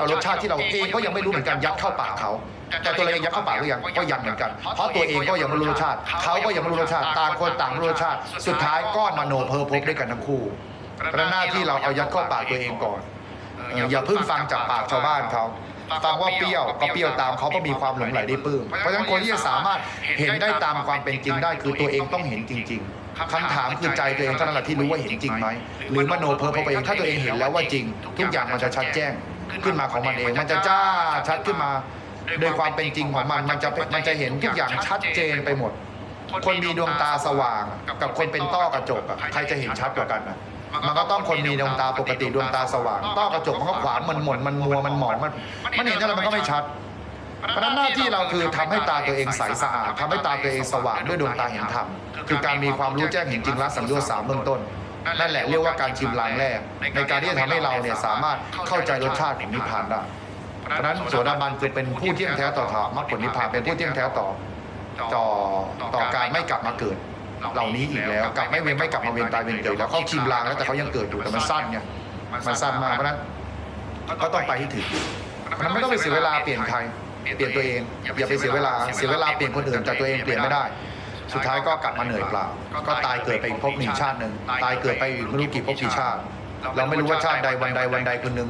เอารสชาติที่เราเองก็ยังไม่รู้เหมือนกันยัดเข้าปากเขาแต่ตัวเราเองยัดเข้าปากหรือยังก็ยังเหมือนกัน เพราะตัวเองก็ยังไม่รู้รสชาติเขาก็ยังไม่รู้รสชาติต่างคนต่างรู้รสชาติ สุดท้ายก็มโนเพ้อพบด้วยกันทั้งคู่ระฉะนั้นหน้าที่เราเอายัดเข้าปากตัวเองก่อนอย่าเพิ่งฟังจากปากชาวบ้านเขาฟังว่าเปรี้ยวก็เปรี้ยวตามเขาก็มีความหลงไหลได้ปื้มเพราะฉะนั้นคนที่จะสามารถเห็นได้ตามความเป็นจริงได้คือตัวเองต้องเห็นจริง ๆคำถามคือใจตัวเองเท่านั้นแหละที่รู้ว่าเห็นจริงไหมหรือมโนเพ้อพบเองถ้าตัวเองเห็นแล้วว่าจริง ทุกอย่างมันจะชัดแจ้ง ขึ้นมาของมันเอง มันจะจ้าชัดขึ้นมา โดยความเป็นจริงของมัน มันจะมันจะเห็นทุกอย่างชัดเจนไปหมด คนมีดวงตาสว่าง กับคนเป็นต้อกระจกอะใครจะเห็นชัดกว่ากันนะมันก็ต้องคนมีดวงตาปกติดวงตาสว่างต้อกระจกมันก็ขวางมันหม่นมันมัวมันหมองมันมันเห็นอะไรมันก็ไม่ชัดเพราะนั้นหน้าที่เราคือทำให้ตาตัวเองใสสะอาดทำให้ตาตัวเองสว่างด้วยดวงตาเห็นธรรมคือการมีความรู้แจ้งเห็นจริงละสังโยชน์สามเบื้องต้น นั่นแหละเรียกว่าการชิมลางแรก ในการที่จะทำให้เราเนี่ยสามารถเข้าใจรสชาติของนิพพานได้เพราะนั้นโสดาบันคือเป็นผู้เที่ยงแท้ต่อธรรมมรรคผลนิพพานเป็นผู้เที่ยงแท้ต่อต่อต่อการไม่กลับมาเกิดเหล่านี้อีกแล้วกลับไม่เวียนไม่กลับมาเวียนตายเวียนเกิดแล้วเขาชิมลางแล้วแต่เขายังเกิดอยู่แต่มันสั้นไงมันสั้นมากเพราะนั้นก็ต้องไปให้ถึงมันไม่ต้องไปเสียเวลาเปลี่ยนใครเปลี่ยนตัวเองอย่าไปเสียเวลาเสียเวลาเปลี่ยนคนอื่นแต่ตัวเองเปลี่ยนไม่ได้ สุดท้ายก็กลับมาเหนื่อยเปล่า ก็ตายเกิดไปอีกภพหนึ่งชาติหนึ่งตายเกิดไปอีกไม่รู้กี่ภพกี่ชาติ เราไม่รู้ว่าชาติใดวันใดวันใดคนหนึ่ง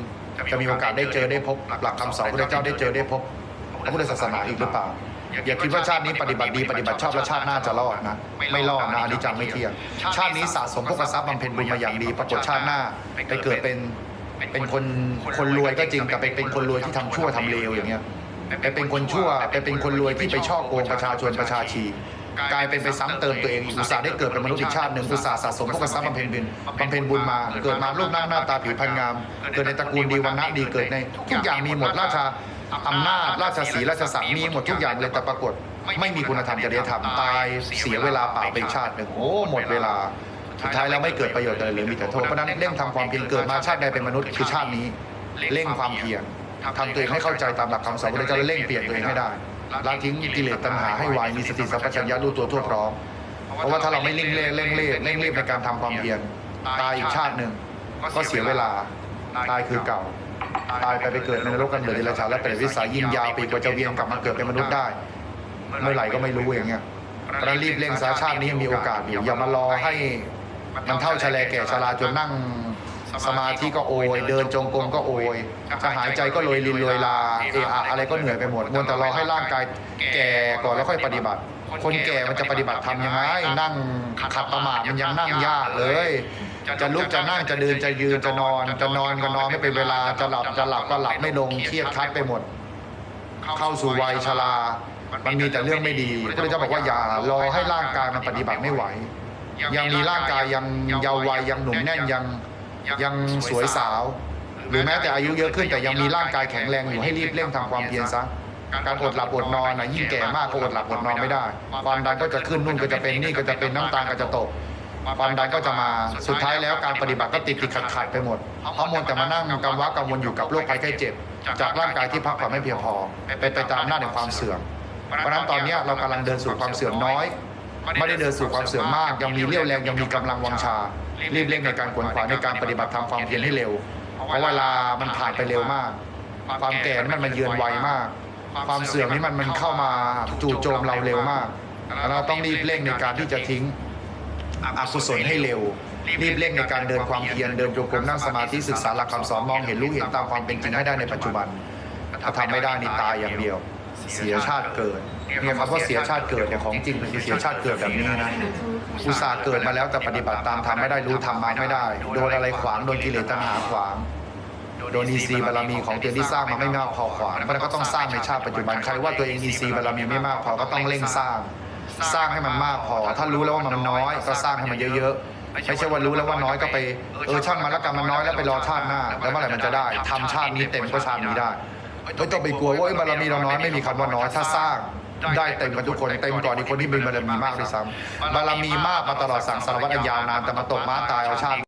จะมีโอกาสได้เจอได้พบ หลักคำสอนพระเจ้าได้เจอได้พบพระพุทธศาสนาอีกหรือเปล่า อย่าคิดว่าชาตินี้ปฏิบัติดีปฏิบัติชอบแล้วชาติหน้าจะรอดนะ ไม่รอดนะอนนี้จังไม่เที่ยง ชาตินี้สะสมพวกทรัพย์บำเพ็ญบุญมาอย่างดีปรากฏชาติหน้าไปเกิดเป็นเป็นคนคนรวยก็จริงแต่ไปเป็นคนรวยที่ทำชั่วทำเลวอย่างเงี้ยไปเป็นคนชั่วไปเป็นคนรวยที่ไปช่อโกงประชาชนประชาชี กลายเป็นไปซ้ำเติมตัวเองอุตส่าห์ได้เกิดเป็นมนุษย์อีกชาติหนึ่งอุตส่าห์สะสมพวกทรัพย์บำเพ็ญบุญบำเพ็ญบุญมา เกิดมารูปหน้าหน้าตาผิวพรรณงาม เกิดในตระกูลดีวันนะดีเกิดใน ทุกอย่างมีหมดราชาอำนาจราชสีราชศักดิ์มีหมดทุกอย่างเลยแต่ปรากฏ ไม่มีคุณธรรมจริยธรรมตายเสียเวลาเปล่าไปชาติหนึ่งโอ้หมดเวลาสุดท้ายแล้วไม่เกิดประโยชน์อะไรเลยมีแต่โทษเพราะฉะนั้นเร่งทำความเพียรเกิดมาชาติใดเป็นมนุษย์คือชาตินี้ เร่งความเพียรทำตัวเองให้เข้าใจตามหลักคำสอนพระเจ้าและเร่งเปลี่ยนตัวเองให้ได้ ละทิ้งกิเลสตัณหาให้ไวมีสติสัมปชัญญะรู้ตัวทั่วพร้อมเพราะว่าถ้าเราไม่เร่งเร่งเร่งเร่งเร่งรีบในการทำความเพียรตายอีกชาติหนึ่งก็เสียเวลาตายคือเก่า ตายไปไปเกิดในนรกกันเดือดเดรัจฉาและเป็นวิสัยยิ่งยาวปีกว่าจะเวียนกลับมาเกิดเป็นมนุษย์ได้เมื่อไหร่ก็ไม่รู้อย่างเงี้ยเรารีบเร่งสาชาตินี้มีโอกาสอยู่อย่ามารอให้มันเท่าชะแลแก่ชราจนนั่ง สมาธิก็โอย เดินจงกรมก็โอยจะหายใจก็โรยลินโรยลาเอะอะอะไรก็เหนื่อยไปหมดมัวแต่รอให้ร่างกายแก่ก่อนแล้วค่อยปฏิบัติ คนแก่มันจะปฏิบัติทำยังไงนั่งขัดประมาทมันยังนั่งยากเลย จะลุกจะนั่งจะเดินจะยืนจะนอน จะนอนก็นอนไม่เป็นเวลาจะหลับจะหลับก็หลับไม่ลงเครียดคลัดไปหมด เข้าสู่วัยชรามันมีแต่เรื่องไม่ดีพระเจ้าบอกว่าอย่ารอให้ร่างกายมันปฏิบัติไม่ไหว ยังมีร่างกายยังเยาว์วัยยังหนุ่มแน่นยัง ยังสวยสาว หรือแม้แต่อายุเยอะขึ้นแต่ยังมีร่างกายแข็งแรงอยู่ให้รีบเร่งทำความเพียรซะการอดหลับอดนอนนะยิ่งแก่มากก็อดหลับอดนอนไม่ได้ ความดันก็จะขึ้นนู่นก็จะเป็นนี่ก็จะเป็นน้ำตาลก็จะตก ความดันก็จะมาสุดท้ายแล้วการปฏิบัติก็ติดติดขัดขัดไปหมดเพราะมัวแต่มานั่งกังวะกังวลอยู่กับโรคภัยไข้เจ็บ จากร่างกายที่พักผ่อนไม่เพียงพอไปไปตามหน้าจแห่งความเสื่อมเพราะนั้นตอนนี้เรากำลังเดินสู่ความเสื่อมน้อย ไม่ได้เดินสู่ความเสื่อมมาก ยังมีเรี่ยวแรงยังมีกำลังวังชา รีบเร่งในการขวนขวายในการปฏิบัติทำความเพียรให้เร็ว เพราะเวลามันผ่านไปเร็วมาก ความแก่นี่มันมาเยือนไวมาก ความเสื่อมนี่มันมันเข้ามาจู่โจมเราเร็วมาก เราต้องรีบเร่งในการที่จะทิ้งอกุศลให้เร็ว รีบเร่งในการเดินความเพียรเดินจงกรมนั่งสมาธิศึกษาหลักคำสอนมองเห็นรู้เห็นตามความเป็นจริงให้ได้ในปัจจุบันถ้าทำไม่ได้นี่ตายอย่างเดียว เสียชาติเกิดเนี่ยคำว่าเสียชาติเกิดเนี่ยของจริงมันคือเสียชาติเกิดแบบนี้นะอุตส่าห์เกิดมาแล้วแต่ปฏิบัติตามทำไม่ได้รู้ทำมาไม่ได้ โดนอะไรขวางโดนกิเลสตัณหาขวางโดนอีซีบารมีของตัวเองที่สร้างมาไม่มากพอขวางเพราะฉะนั้นก็ต้องสร้างในชาติปัจจุบันใครว่าตัวเองอีซีบารมีไม่มากพอก็ต้องเร่งสร้าง สร้างให้มันมากพอ ถ้ารู้แล้วว่ามันน้อยก็สร้างให้มันเยอะๆไม่ใช่ว่ารู้แล้วว่าน้อยก็ไปเออช่างมันแล้วกันมันน้อยแล้วไปรอชาติหน้า แล้วเมื่อไหร่มันจะได้ทำชาตินี้เต็มก็ชาตินี้ได้ ไม่ต้องไปกลัวว่าบารมีเราน้อยไม่มีคำว่าน้อยถ้าสร้างได้เต็มกันทุกคนเต็มก่อนอีกคนที่มีบารมีมากด้วยซ้ำบารมีมากมาตลอดสังสารวัฏอันยาวนานแต่มาตกม้าตายเอาชาติ